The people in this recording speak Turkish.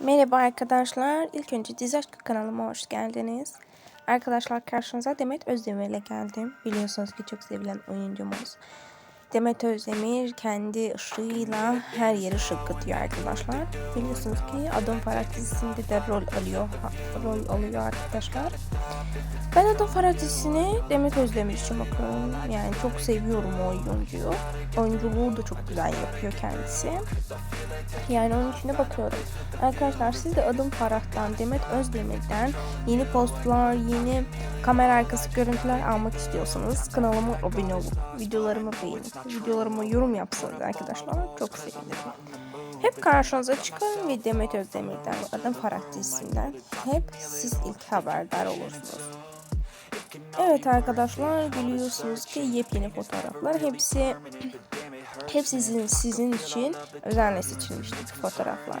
Merhaba arkadaşlar. İlk önce Dizi Aşkı kanalıma hoş geldiniz. Arkadaşlar karşınıza Demet Özdemir ile geldim. Biliyorsunuz ki çok sevilen oyuncumuz. Demet Özdemir kendi ışığıyla her yeri ışık katıyor arkadaşlar. Biliyorsunuz ki Adım Farah dizisinde de rol alıyor. Rol alıyor arkadaşlar. Ben Adım Farah dizisini Demet Özdemir için bakıyorum. Yani çok seviyorum o oyuncuyu. Oyunculuğu da çok güzel yapıyor kendisi. Yani onun için de bakıyorum. Arkadaşlar siz de Adım Farah'tan, Demet Özdemir'den yeni postlar, yeni kamera arkası görüntüler almak istiyorsanız kanalıma abone olup videolarımı beğenip videolarıma yorum yapsanız arkadaşlar çok sevinirim. Hep karşınıza çıkarım ve Demet Özdemir'den ve Adım Farah dizisinden hep siz ilk haberdar olursunuz. Evet arkadaşlar biliyorsunuz ki yepyeni fotoğraflar hepsi hepsi sizin, sizin için özenle seçilmiştir fotoğraflar.